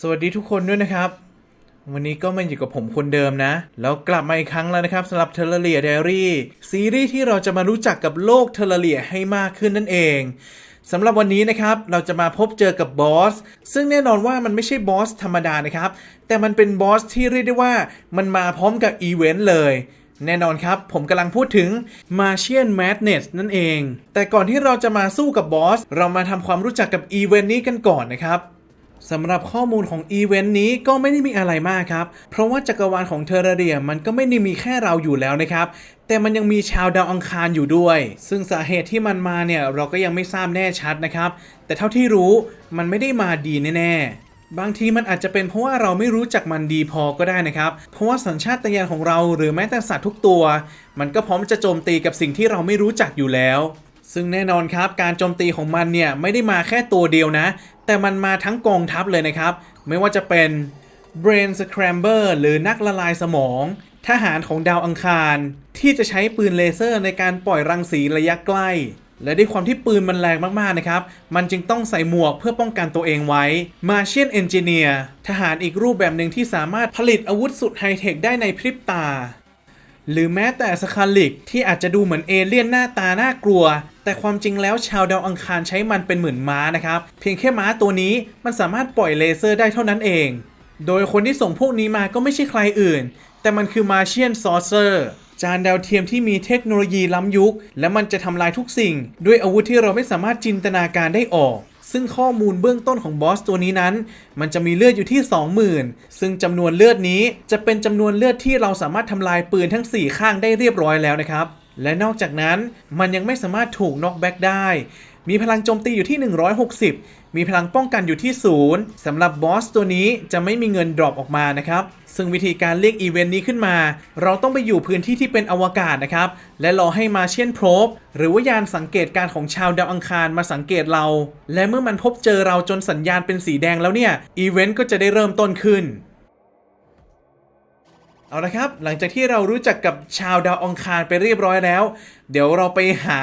สวัสดีทุกคนด้วยนะครับ วันนี้ก็มาอยู่กับผมคนเดิมนะ แล้วกลับมาอีกครั้งแล้วนะครับสำหรับเทเลเลีย i ด r y ซีรีส์ที่เราจะมารู้จักกับโลกเทเลเลียให้มากขึ้นนั่นเองสำหรับวันนี้นะครับ เราจะมาพบเจอกับบอส ซึ่งแน่นอนว่ามันไม่ใช่บอสธรรมดานะครับ แต่มันเป็นบอสที่เรียกได้ว่ามันมาพร้อมกับอีเวนต์เลย แน่นอนครับ ผมกำลังพูดถึง Martian Madness นั่นเอง แต่ก่อนที่เราจะมาสู้กับบอส เรามาทำความรู้จักกับอีเวนต์นี้กันก่อนนะครับ สำหรับข้อมูลของอีเวนต์นี้ก็ไม่ได้มีอะไรมากครับ เพราะว่าจักรวาลของเทอร์เรียมันก็ไม่ได้มีแค่เราอยู่แล้วนะครับ แต่มันยังมีชาวดาวอังคารอยู่ด้วย ซึ่งสาเหตุที่มันมาเนี่ยเราก็ยังไม่ทราบแน่ชัดนะครับ แต่เท่าที่รู้มันไม่ได้มาดีแน่ๆบางทีมันอาจจะเป็นเพราะว่าเราไม่รู้จักมันดีพอก็ได้นะครับ เพราะว่าสัญชาตญาณของเราหรือแม้แต่สัตว์ทุกตัว มันก็พร้อมจะโจมตีกับสิ่งที่เราไม่รู้จักอยู่แล้ว ซึ่งแน่นอนครับการโจมตีของมันเนี่ยไม่ได้มาแค่ตัวเดียวนะ แต่มันมาทั้งกองทัพเลยนะครับ ไม่ว่าจะเป็น Brain Scramber หรือนักละลายสมอง ทหารของดาวอังคาร ที่จะใช้ปืนเลเซอร์ในการปล่อยรังสีระยะใกล้ และด้วยความที่ปืนมันแรงมากๆนะครับ มันจึงต้องใส่หมวกเพื่อป้องกันตัวเองไว้ Martian Engineer ทหารอีกรูปแบบหนึ่งที่สามารถผลิตอาวุธสุดไฮเทคได้ในพริบตา หรือแม้แต่สคาลิกที่อาจจะดูเหมือนเอเลี่ยนหน้าตาน่ากลัว แต่ความจริงแล้วชาวดาวอังคารใช้มันเป็นเหมือนม้านะครับ เพียงแค่ม้าตัวนี้มันสามารถปล่อยเลเซอร์ได้เท่านั้นเอง โดยคนที่ส่งพวกนี้มาก็ไม่ใช่ใครอื่น แต่มันคือมาเชียนซอเซอร์จานดาวเทียมที่มีเทคโนโลยีล้ำยุค และมันจะทำลายทุกสิ่ง ด้วยอาวุธที่เราไม่สามารถจินตนาการได้ออก ซึ่งข้อมูลเบื้องต้นของบอสตัวนี้นั้น มันจะมีเลือดอยู่ที่ 20,000 ซึ่งจำนวนเลือดนี้จะเป็นจำนวนเลือดที่เราสามารถทำลายปืนทั้ง 4 ข้างได้เรียบร้อยแล้วนะครับ และนอกจากนั้นมันยังไม่สามารถถูกน็อกแบ็กได้ มีพลังโจมตีอยู่ที่ 160 มีพลังป้องกันอยู่ที่0สำหรับบอสตัวนี้จะไม่มีเงินดรอปออกมานะครับ ซึ่งวิธีการเรียกอีเวนต์นี้ขึ้นมา เราต้องไปอยู่พื้นที่ที่เป็นอวกาศนะครับ และรอให้มาเชียนโพรบหรือว่ายานสังเกตการของชาวดาวอังคารมาสังเกตเรา และเมื่อมันพบเจอเราจนสัญญาณเป็นสีแดงแล้วเนี่ยอีเวนต์ก็จะได้เริ่มต้นขึ้นเอาละครับ หลังจากที่เรารู้จักกับชาวดาวอังคารไปเรียบร้อยแล้ว เดี๋ยวเราไปหา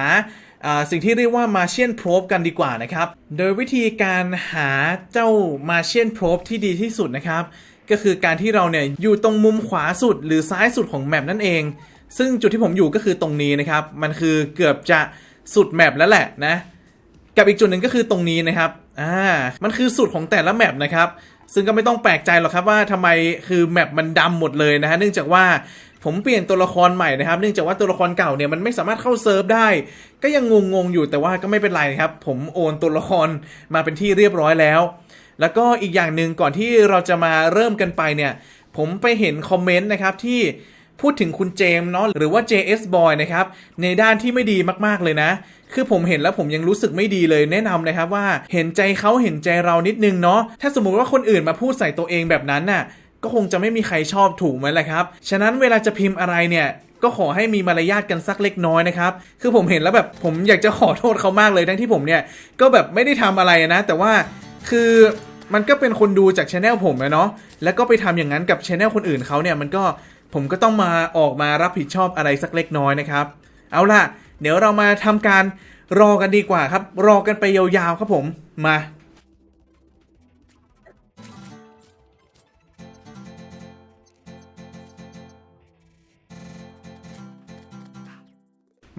สิ่งที่เรียกว่า Martian Probe กันดีกว่านะครับ โดยวิธีการหาเจ้า Martian Probe ที่ดีที่สุดนะครับ ก็คือการที่เราเนี่ยอยู่ตรงมุมขวาสุดหรือซ้ายสุดของแมปนั่นเอง ซึ่งจุดที่ผมอยู่ก็คือตรงนี้นะครับ มันคือเกือบจะสุดแมปแล้วแหละนะ กับอีกจุดหนึ่งก็คือตรงนี้นะครับ อ่า มันคือสุดของแต่ละแมปนะครับ ซึ่งก็ไม่ต้องแปลกใจหรอกครับว่าทำไมคือแมปมันดำหมดเลยนะฮะ เนื่องจากว่า ผมเปลี่ยนตัวละครใหม่นะครับ เนื่องจากว่าตัวละครเก่าเนี่ยมันไม่สามารถเข้าเซิร์ฟได้ ก็ยังงงๆอยู่แต่ว่าก็ไม่เป็นไรครับ ผมโอนตัวละครมาเป็นที่เรียบร้อยแล้ว แล้วก็อีกอย่างหนึ่งก่อนที่เราจะมาเริ่มกันไปเนี่ย ผมไปเห็นคอมเมนต์นะครับที่พูดถึงคุณเจมเนาะหรือว่า JS Boy นะครับ ในด้านที่ไม่ดีมากๆเลยนะ คือผมเห็นแล้วผมยังรู้สึกไม่ดีเลยแนะนำนะครับว่าเห็นใจเขาเห็นใจเรานิดนึงเนาะถ้าสมมุติว่าคนอื่นมาพูดใส่ตัวเองแบบนั้นน่ะ ก็คงจะไม่มีใครชอบถูกไหมล่ะครับ ฉะนั้นเวลาจะพิมพ์อะไรเนี่ยก็ขอให้มีมารยาทกันสักเล็กน้อยนะครับ คือผมเห็นแล้วแบบผมอยากจะขอโทษเขามากเลยทั้งที่ผมเนี่ยก็แบบไม่ได้ทำอะไรนะ แต่ว่าคือมันก็เป็นคนดูจากช anel ผมนะเนาะ แล้วก็ไปทำอย่างนั้นกับช anel คนอื่นเขาเนี่ยมันก็ผมก็ต้องมาออกมารับผิดชอบอะไรสักเล็กน้อยนะครับ เอาล่ะ เดี๋ยวเรามาทำการรอกันดีกว่าครับ รอกันไปยาวๆครับผม มา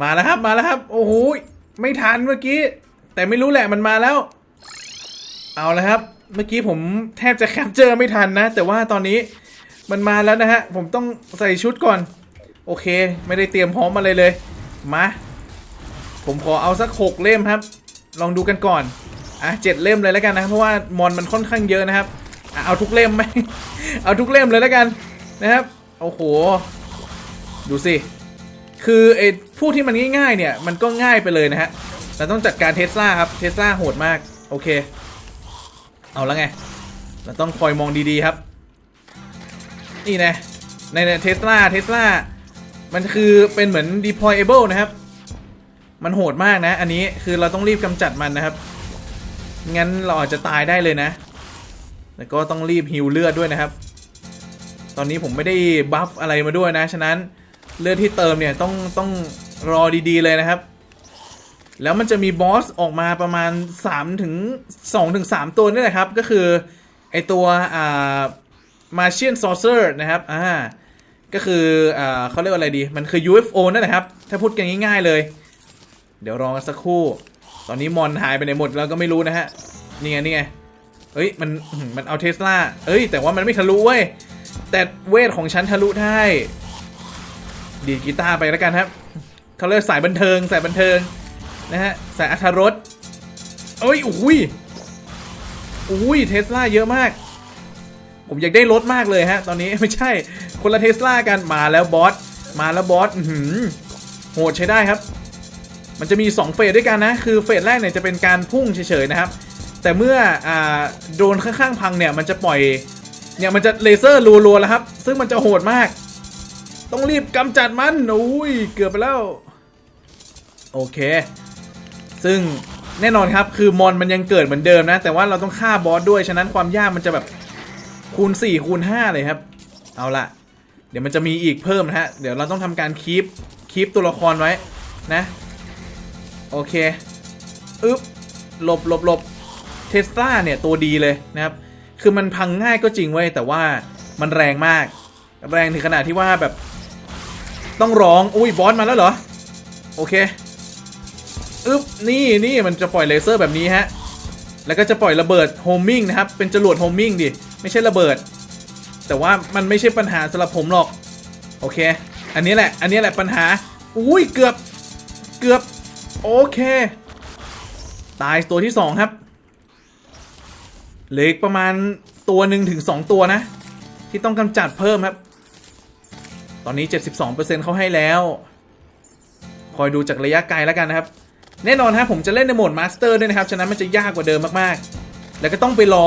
มาแล้วครับมาแล้วครับ โอ้โหไม่ทันเมื่อกี้ แต่ไม่รู้แหละมันมาแล้ว เอาและครับ เมื่อกี้ผมแทบจะแคปเจอร์ไม่ทันนะ แต่ว่าตอนนี้มันมาแล้วนะฮะ ผมต้องใส่ชุดก่อน โอเค ไม่ได้เตรียมพร้อมมาเลยเลย มา ผมขอเอาสักหกเล่มครับ ลองดูกันก่อน อะเจ็ดเล่มเลยแล้วกันนะ เพราะว่ามอนมันค่อนข้างเยอะนะครับอะเอาทุกเล่มไหม เอาทุกเล่มเลยแล้วกันนะครับ โอ้โห ดูสิ คือไอ้พวกที่มันง่ายๆเนี่ยมันก็ง่ายไปเลยนะฮะเราต้องจัดการเทสลาครับเทสลาโหดมาก โอเค เอาแล้วไง เราต้องคอยมองดีๆครับ นี่นะในเทสลาเทสลามันคือเป็นเหมือน deployable นะครับ มันโหดมากนะ อันนี้คือเราต้องรีบกำจัดมันนะครับ งั้นเราอาจจะตายได้เลยนะ แล้วก็ต้องรีบฮิวเลือดด้วยนะครับ ตอนนี้ผมไม่ได้บัฟอะไรมาด้วยนะ ฉะนั้น เลือดที่เติมเนี่ยต้องต้องรอดีๆเลยนะครับ แล้วมันจะมีบอสออกมาประมาณ3ถึง2ถึง3ตัวนี่แหละครับ ก็คือไอตัวอ่า Martian Saucer นะครับอ่าก็คืออ่าเขาเรียกว่าอะไรดี มันคือ UFO นั่นแหละครับ ถ้าพูดกันง่ายๆเลย เดี๋ยวรอกันสักครู่ ตอนนี้มอนหายไปไหนหมดเราก็ไม่รู้นะฮะ นี่ไงนี่ไงเฮ้ยมันมันเอาเทสลาเอ้ยแต่ว่ามันไม่ทะลุเว้ยแต่เวทของฉันทะลุได้ ดีดกีตาร์ไปแล้วกันครับเขาเรียกสายบันเทิงสายบันเทิงนะฮะสายอัธรสเอ้ยอุ้ยอุ้ยเทสลาเยอะมาก ผมอยากได้รถมากเลยฮะ ตอนนี้ไม่ใช่คนละเทสลากันมาแล้วบอสมาแล้วบอสหือโหดใช้ได้ครับ มันจะมี 2 เฟสด้วยกันนะ คือเฟสแรกเนี่ยจะเป็นการพุ่งเฉยๆนะครับ แต่เมื่ออ่าโดนข้างๆพังเนี่ยมันจะปล่อยเนี่ยมันจะเลเซอร์รัวๆแล้วครับ ซึ่งมันจะโหดมาก ต้องรีบกำจัดมันอุ้ยเกือบไปแล้ว โอเค ซึ่งแน่นอนครับ คือมอนมันยังเกิดเหมือนเดิมนะ แต่ว่าเราต้องฆ่าบอสด้วย ฉะนั้นความยากมันจะแบบคูณ 4 คูณ 5 เลยครับ เอาละเดี๋ยวมันจะมีอีกเพิ่มนะฮะ เดี๋ยวเราต้องทำการคีปคีปตัวละครไว้นะ โอเคอึ๊บหลบหลบหลบเทสลาเนี่ยตัวดีเลยนะครับ คือมันพังง่ายก็จริงเว้ยแต่ว่ามันแรงมาก แรงถึงขนาดที่ว่าแบบ ต้องร้อง อุ้ยบอสมาแล้วเหรอ โอเคอึ๊บนี่นี่มันจะปล่อยเลเซอร์แบบนี้ฮะ แล้วก็จะปล่อยระเบิดโฮมมิ่งนะครับ เป็นจรวดโฮมมิ่งดิ ไม่ใช่ระเบิด แต่ว่ามันไม่ใช่ปัญหาสำหรับผมหรอก โอเค อันนี้แหละ อันนี้แหละปัญหา อุ้ยเกือบ เกือบ โอเค ตายตัวที่2ครับ เหลืออีกประมาณตัวหนึ่งถึง2ตัวนะ ที่ต้องกำจัดเพิ่มครับ ตอนนี้ 72%เขาให้แล้ว คอยดูจากระยะไกลแล้วกันนะครับ แน่นอนฮะผมจะเล่นในโหมดมาสเตอร์ด้วยนะครับ ฉะนั้นมันจะยากกว่าเดิมมากๆ แล้วก็ต้องไปรอ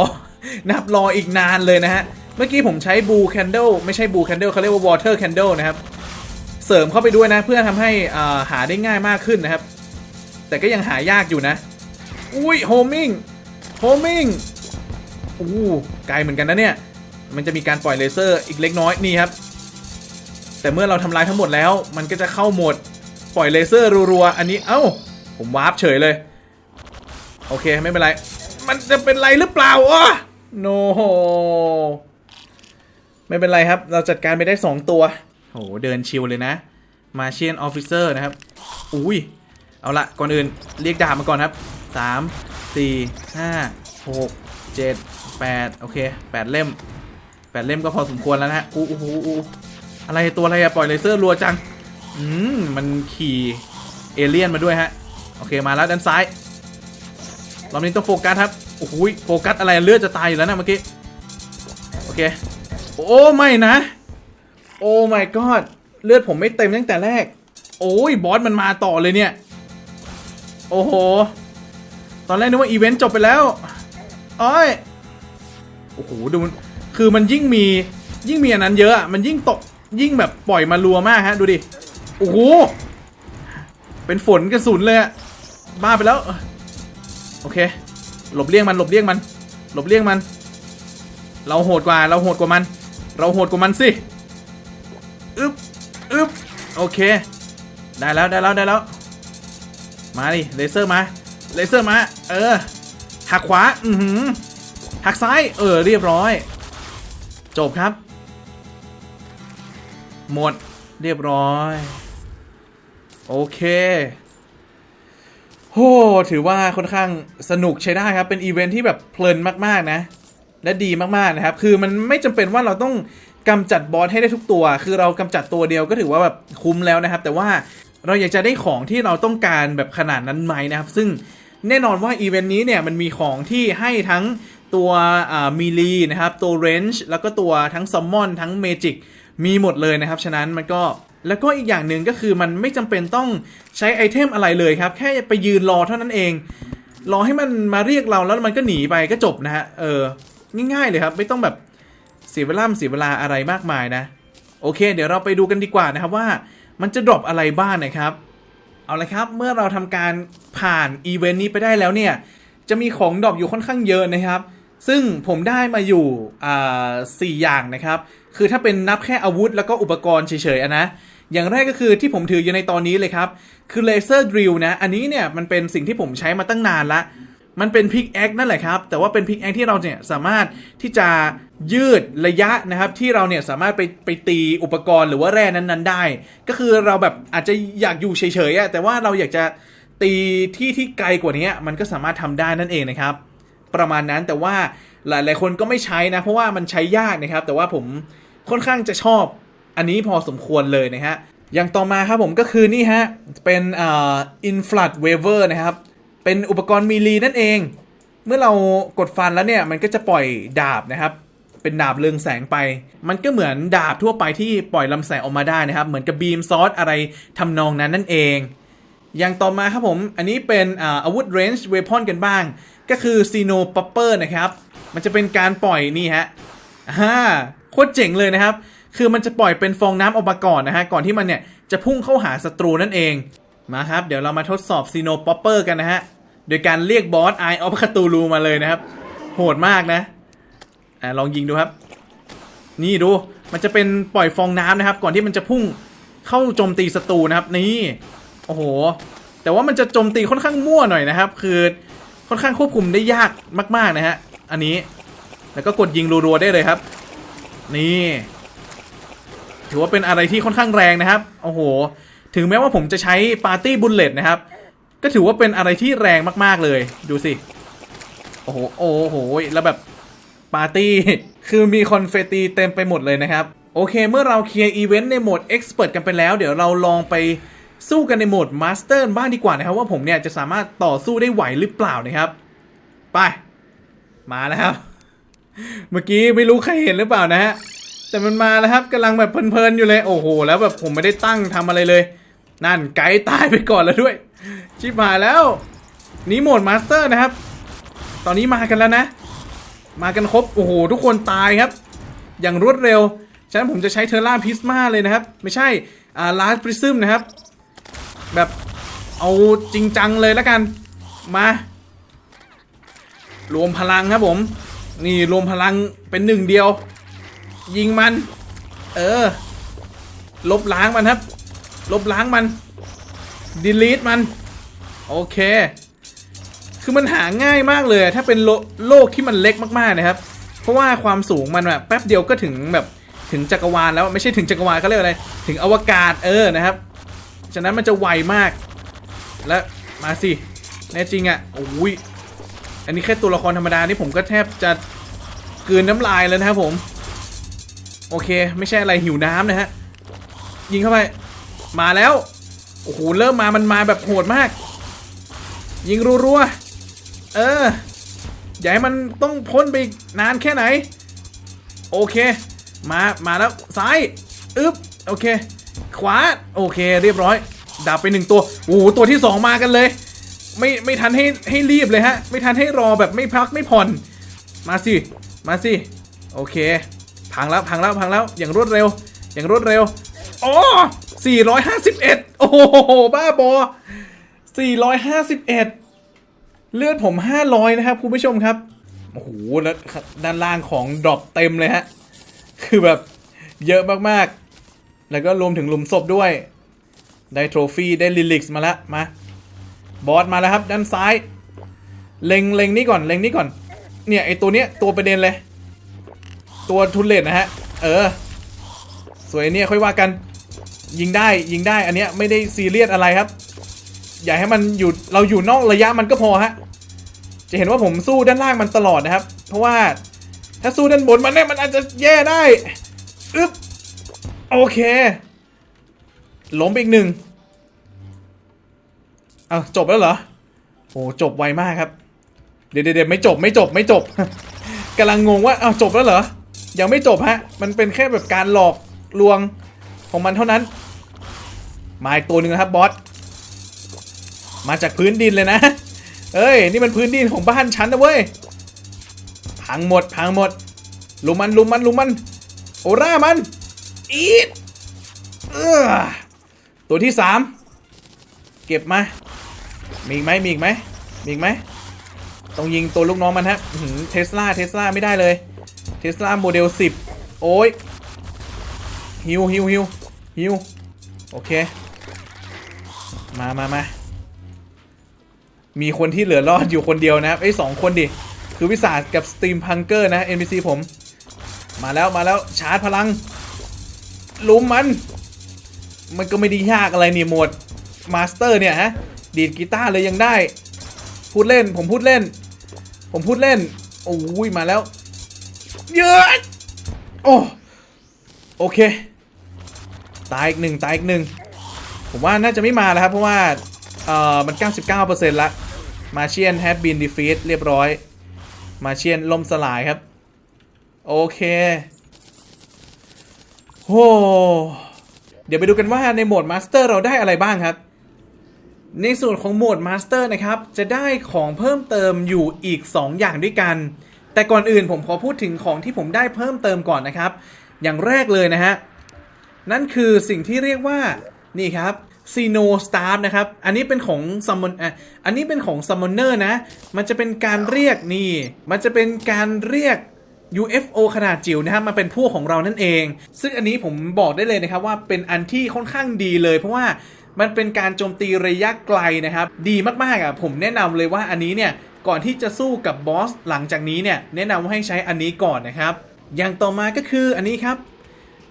นะครับรออีกนานเลยนะฮะ เมื่อกี้ผมใช้บูแคนเดลไม่ใช่บูแคนเดลเขาเรียกว่าวอเตอร์แคนเดลนะครับ เสริมเข้าไปด้วยนะ เพื่อทำให้หาได้ง่ายมากขึ้นนะครับ แต่ก็ยังหายากอยู่นะ อุ้ยโฮมิงโฮมิงอู้ไกลเหมือนกันนะเนี่ย มันจะมีการปล่อยเลเซอร์อีกเล็กน้อยนี่ครับ แต่เมื่อเราทำลายทั้งหมดแล้ว มันก็จะเข้าโหมดปล่อยเลเซอร์รัวๆ อันนี้เอ้า ผมวาร์ปเฉยเลย โอเคไม่เป็นไร มันจะเป็นไรหรือเปล่าอะโนไม่เป็นไรครับ เราจัดการไปได้ 2 ตัวโหเดินชิลเลยนะ มาเชียนออฟฟิเซอร์นะครับ อุ้ย เอาละก่อนอื่นเรียกดาบมาก่อนครับ 3 4 5 6 7 8 โอเค 8 เล่ม 8 เล่มก็พอสมควรแล้วนะฮะอู้อู้อู้ อะไรตัวอะไรอะปล่อยเลเซอร์รัวจัง อืม มันขี่เอเลี่ยนมาด้วยฮะ โอเคมาแล้วด้านซ้ายรอบนี้ต้องโฟกัสครับ โอ้โหยโฟกัสอะไรเลือดจะตายอยู่แล้วนะเมื่อกี้ โอเค โอ้ไม่นะ โอ้ my god เลือดผมไม่เต็มตั้งแต่แรก โอ้ยบอสมันมาต่อเลยเนี่ย โอ้โห ตอนแรกนึกว่าอีเวนต์จบไปแล้วอ้อยโอ้โหดูมัน คือมันยิ่งมียิ่งมีอันนั้นเยอะอะมันยิ่งตก ยิ่งแบบปล่อยมารัวมากฮะ ดูดิ โอ้โห เป็นฝนกระสุนเลยอะบ้าไปแล้ว โอเค หลบเลี่ยงมันหลบเลี่ยงมัน หลบเลี่ยงมัน เราโหดกว่าเราโหดกว่ามัน เราโหดกว่ามันสิอึ๊บอึ๊บโอเค ได้แล้วได้แล้วได้แล้ว มาดิเลเซอร์มาเลเซอร์มา เออ หักขวา อือหือหักซ้าย เออ เรียบร้อย จบครับ หมดเรียบร้อย โอเคโหถือว่าค่อนข้างสนุกใช้ได้ครับ เป็นอีเวนท์ที่แบบเพลินมาก ๆ นะ และดีมาก ๆ นะครับ คือมันไม่จำเป็นว่าเราต้องกำจัดบอสให้ได้ทุกตัว คือเรากำจัดตัวเดียวก็ถือว่าแบบคุ้มแล้วนะครับ แต่ว่าเราอยากจะได้ของที่เราต้องการแบบขนาดนั้นไหมนะครับ ซึ่งแน่นอนว่าอีเวนต์นี้เนี่ยมันมีของที่ให้ทั้งตัวมีลีนะครับ ตัวเรนจ์แล้วก็ตัวทั้งซัมมอนทั้งเมจิก มีหมดเลยนะครับ ฉะนั้นมันก็แล้วก็อีกอย่างหนึ่งก็คือมันไม่จำเป็นต้องใช้ไอเทมอะไรเลยครับ แค่ไปยืนรอเท่านั้นเอง รอให้มันมาเรียกเราแล้วมันก็หนีไปก็จบนะฮะเออง่ายๆเลยครับ ไม่ต้องแบบเสียเวลาเสียเวลาอะไรมากมายนะ โอเค เดี๋ยวเราไปดูกันดีกว่านะครับว่ามันจะดรอปอะไรบ้างนะครับ เอาละครับเมื่อเราทำการผ่านอีเวนต์นี้ไปได้แล้วเนี่ย จะมีของดรอปอยู่ค่อนข้างเยอะนะครับ ซึ่งผมได้มาอยู่อ่าสี่อย่างนะครับ คือถ้าเป็นนับแค่อาวุธแล้วก็อุปกรณ์เฉยๆนะ อย่างแรกก็คือที่ผมถืออยู่ในตอนนี้เลยครับ คือเลเซอร์ดริลนะ อันนี้เนี่ยมันเป็นสิ่งที่ผมใช้มาตั้งนานละ มันเป็นพิกแอคนั่นแหละครับ แต่ว่าเป็นพิกแอคที่เราเนี่ยสามารถที่จะยืดระยะนะครับ ที่เราเนี่ยสามารถไปไปตีอุปกรณ์หรือว่าแร่นั้นๆได้ ก็คือเราแบบอาจจะอยากอยู่เฉยๆอะแต่ว่าเราอยากจะตีที่ที่ไกลกว่านี้มันก็สามารถทำได้นั่นเองนะครับ ประมาณนั้นแต่ว่าหลายๆคนก็ไม่ใช้นะ เพราะว่ามันใช้ยากนะครับ แต่ว่าผม ค่อนข้างจะชอบ อันนี้พอสมควรเลยนะฮะ อย่างต่อมาครับผมก็คือนี่ฮะ เป็นอ่อ inflood waiver นะครับ เป็นอุปกรณ์มีลีนั่นเอง เมื่อเรากดฟันแล้วเนี่ย มันก็จะปล่อยดาบนะครับ เป็นดาบเรืองแสงไป มันก็เหมือนดาบทั่วไปที่ปล่อยลำแสงออกมาได้นะครับ เหมือนกับบีมซอสอะไรทำนองนั้นนั่นเองอย่างต่อมาครับผม อันนี้เป็นอาวุธ range weapon กันบ้าง ก็คือ Sino Popper นะครับ มันจะเป็นการปล่อยนี่ฮะฮ่า โคตรเจ๋งเลยนะครับ คือมันจะปล่อยเป็นฟองน้ำออกมาก่อนนะฮะ ก่อนที่มันเนี่ยจะพุ่งเข้าหาศัตรูนั่นเอง มาครับ เดี๋ยวเรามาทดสอบ Sino Popper กันนะฮะ โดยการเรียกบอส Eye of Cthulhu มาเลยนะครับ โหดมากนะ อ่าลองยิงดูครับ นี่ดู มันจะเป็นปล่อยฟองน้ำนะครับ ก่อนที่มันจะพุ่งเข้าโจมตีศัตรูนะครับ นี่ โอ้โห แต่ว่ามันจะโจมตีค่อนข้างมั่วหน่อยนะครับ คือค่อนข้างควบคุมได้ยากมาก ๆ นะฮะ อันนี้ แล้วก็กดยิงรัวๆได้เลยครับ นี่ ถือว่าเป็นอะไรที่ค่อนข้างแรงนะครับ โอ้โห ถึงแม้ว่าผมจะใช้ปาร์ตี้บุลเลตนะครับ ก็ถือว่าเป็นอะไรที่แรงมากๆเลย ดูสิ โอ้โห โอ้โห แล้วแบบปาร์ตี้ คือมีคอนเฟตตีเต็มไปหมดเลยนะครับ โอเค เมื่อเราเคลียร์อีเวนต์ในโหมด Expert กันไปแล้ว เดี๋ยวเราลองไปสู้กันในโหมด Master บ้างดีกว่านะครับ ว่าผมเนี่ยจะสามารถต่อสู้ได้ไหวหรือเปล่านะครับ ไป มาแล้วครับ เมื่อกี้ไม่รู้ใครเห็นหรือเปล่านะฮะ แต่มันมาแล้วครับกำลังแบบเพลินๆอยู่เลย โอ้โห แล้วแบบผมไม่ได้ตั้งทำอะไรเลย นั่นไกด์ตายไปก่อนแล้วด้วย ชิบหายแล้วนี่โหมดมาสเตอร์นะครับ ตอนนี้มากันแล้วนะ มากันครบ โอ้โห ทุกคนตายครับ อย่างรวดเร็ว ฉะนั้นผมจะใช้เทอร่าพิสมาเลยนะครับ ไม่ใช่ อ่าลาสปริซึมนะครับ แบบเอาจริงจังเลยแล้วกัน มา รวมพลังครับผม นี่รวมพลังเป็นหนึ่งเดียว ยิงมัน เออ ลบล้างมันครับ ลบล้างมัน delete มัน โอเค คือมันหาง่ายมากเลย ถ้าเป็นโลโลกที่มันเล็กมากๆนะครับ เพราะว่าความสูงมันแบบแป๊บเดียวก็ถึงแบบถึงจักรวาลแล้วไม่ใช่ถึงจักรวาลเขาเรียกอะไร ถึงอวกาศเออนะครับ ฉะนั้นมันจะไวมาก และมาสิแน่จริงอะ่ะโอ้ย อันนี้แค่ตัวละครธรรมดานี่ผมก็แทบจะกลืนน้ำลายแล้วนะครับผม โอเค ไม่ใช่อะไรหิวน้ำนะฮะ ยิงเข้าไป มาแล้ว โอ้โห เริ่มมามันมาแบบโหดมาก ยิงรัวๆ เออ อย่าให้มันต้องพ้นไปนานแค่ไหน โอเค มา มาแล้ว ซ้าย อึ๊บ โอเค ขวา โอเค เรียบร้อย ดับไปหนึ่งตัว โอ้โห ตัวที่สองมากันเลย ไม่ไม่ทันให้ให้รีบเลยฮะ ไม่ทันให้รอแบบไม่พักไม่ผ่อน มาสิ มาสิ โอเค พังแล้วพังแล้วพังแล้ว อย่างรวดเร็ว อย่างรวดเร็วอ๋อ451 โอ้โห บ้าบอ 451 เลือดผม 500 นะครับคุณผู้ชมครับ โอ้โห แล้วด้านล่างของดรอปเต็มเลยฮะ คือแบบเยอะมาก ๆ แล้วก็รวมถึงหลุมศพด้วย ได้โทรฟี่ ได้ลิลิกส์มาแล้วมา บอสมาแล้วครับ ด้านซ้าย เล็งเล็งนี่ก่อนเล็งนี่ก่อน เนี่ยไอตัวเนี้ยตัวประเด็นเลย ตัวทุนเลตนะฮะ เออ สวยเนี่ยค่อยว่ากัน ยิงได้ยิงได้อันเนี้ยไม่ได้ซีเรียสอะไรครับ อย่าให้มันอยู่เราอยู่นอกระยะมันก็พอฮะ จะเห็นว่าผมสู้ด้านล่างมันตลอดนะครับ เพราะว่าถ้าสู้ด้านบนมันเนี่ยมันอาจจะแย่ได้อึ๊บโอเคล้มอีกหนึ่ง เอาจบแล้วเหรอโอ้จบไวมากครับ เดี๋ยวเดี๋ยวไม่จบไม่จบไม่จบกำลังงงว่าเอาจบแล้วเหรอ ยังไม่จบฮะ มันเป็นแค่แบบการหลอกลวงของมันเท่านั้น มาอีกตัวหนึ่งนะครับบอส มาจากพื้นดินเลยนะ เอ้ย นี่มันพื้นดินของบ้านฉันนะเว้ย พังหมดพังหมด ลุมมันลุมมันลุมมัน โอร่ามันอีดเออตัวที่สามเก็บมา มีอีกไหมมีอีกไหมมีอีกไหมต้องยิงตัวลูกน้องมันฮะเทสลาเทสลาไม่ได้เลยเทสลาโมเดล10 โอ้ยฮิวฮิวฮิวฮิวโอเค มามามามีคนที่เหลือรอดอยู่คนเดียวนะไอ้สองคนดิ คือวิสาสกับสตรีมพังเกอร์นะ NPC ผม มาแล้วมาแล้วชาร์จพลัง ลุมมัน มันก็ไม่ได้ยากอะไรนี่หมดมาสเตอร์เนี่ยฮะ ดีดกีตาร์เลยยังได้ พูดเล่น ผมพูดเล่น ผมพูดเล่น โอ้ยมาแล้ว เยอะ โอ้โอเค ตายอีกหนึ่งตายอีกหนึ่งผมว่าน่าจะไม่มาแล้วครับ เพราะว่า เอ่อ มัน 99%ละมาเชียนแฮปบินดีฟีตเรียบร้อย มาเชียนล่มสลายครับ โอเคโอ้เดี๋ยวไปดูกันว่าในโหมดมาสเตอร์เราได้อะไรบ้างครับ ในส่วนของโหมดมาสเตอร์นะครับ จะได้ของเพิ่มเติมอยู่อีก 2 อย่างด้วยกัน แต่ก่อนอื่นผมขอพูดถึงของที่ผมได้เพิ่มเติมก่อนนะครับ อย่างแรกเลยนะฮะ นั่นคือสิ่งที่เรียกว่า นี่ครับซีโนสตาร์นะครับ อันนี้เป็นของซัมมอนอะอันนี้เป็นของซัมมอนเนอร์นะ มันจะเป็นการเรียกนี่ มันจะเป็นการเรียก UFO ขนาดจิ๋วนะครับมาเป็นพวกของเรานั่นเอง ซึ่งอันนี้ผมบอกได้เลยนะครับว่าเป็นอันที่ค่อนข้างดีเลย เพราะว่า มันเป็นการโจมตีระยะไกลนะครับ ดีมากๆอะผมแนะนำเลยว่าอันนี้เนี่ยก่อนที่จะสู้กับบอสหลังจากนี้เนี่ยแนะนำว่าให้ใช้อันนี้ก่อนนะครับ อย่างต่อมาก็คืออันนี้ครับ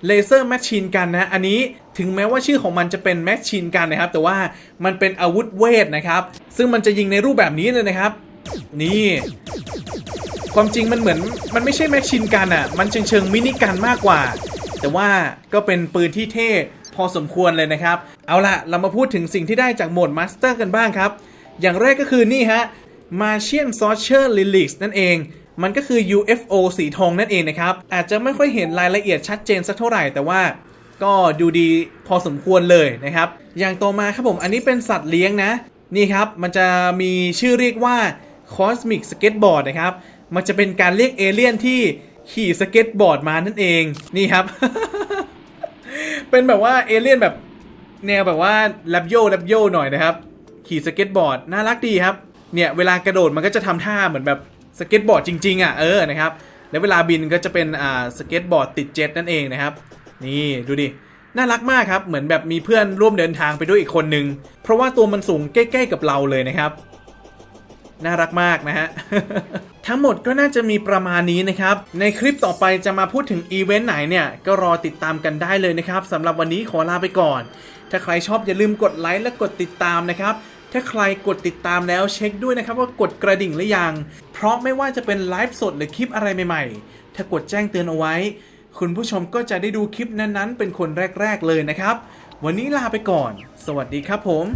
เลเซอร์แมชชีนกันนะ อันนี้ถึงแม้ว่าชื่อของมันจะเป็นแมชชีนกันนะครับ แต่ว่ามันเป็นอาวุธเวทนะครับ ซึ่งมันจะยิงในรูปแบบนี้เลยนะครับ นี่ ความจริงมันเหมือนมันไม่ใช่แมชชีนกันอะ มันเชิงเชิงมินิกันมากกว่า แต่ว่าก็เป็นปืนที่เท่ พอสมควรเลยนะครับ เอาล่ะ เรามาพูดถึงสิ่งที่ได้จากโหมดมาสเตอร์กันบ้างครับ อย่างแรกก็คือนี่ฮะ Martian Sorcerer Lilix นั่นเอง มันก็คือ UFO สีทองนั่นเองนะครับ อาจจะไม่ค่อยเห็นรายละเอียดชัดเจนสักเท่าไหร่แต่ว่าก็ดูดีพอสมควรเลยนะครับ อย่างต่อมาครับผมอันนี้เป็นสัตว์เลี้ยงนะ นี่ครับ มันจะมีชื่อเรียกว่า Cosmic Skateboard นะครับ มันจะเป็นการเรียกเอเลี่ยนที่ขี่สเก็ตบอร์ดมานั่นเอง นี่ครับ เป็นแบบว่าเอเลี่ยนแบบแนวแบบว่าแลบโยแลบโยหน่อยนะครับ ขี่สเก็ตบอร์ดน่ารักดีครับ เนี่ยเวลากระโดดมันก็จะทำท่าเหมือนแบบสเก็ตบอร์ดจริง ๆอะเออนะครับแล้วเวลาบินก็จะเป็นอ่าสเก็ตบอร์ดติดเจ็ตนั่นเองนะครับ นี่ดูดิน่ารักมากครับเหมือนแบบมีเพื่อนร่วมเดินทางไปด้วยอีกคนนึง เพราะว่าตัวมันสูงใกล้ ๆ กับเราเลยนะครับ น่ารักมากนะฮะ ทั้งหมดก็น่าจะมีประมาณนี้นะครับ ในคลิปต่อไปจะมาพูดถึงอีเวนต์ไหนเนี่ย ก็รอติดตามกันได้เลยนะครับสำหรับวันนี้ขอลาไปก่อน ถ้าใครชอบอย่าลืมกดไลค์และกดติดตามนะครับถ้าใครกดติดตามแล้วเช็คด้วยนะครับว่ากดกระดิ่งหรือยัง เพราะไม่ว่าจะเป็นไลฟ์สดหรือคลิปอะไรใหม่ๆ ถ้ากดแจ้งเตือนเอาไว้ คุณผู้ชมก็จะได้ดูคลิปนั้นๆ เป็นคนแรก ๆ เลยนะครับ วันนี้ลาไปก่อน สวัสดีครับผม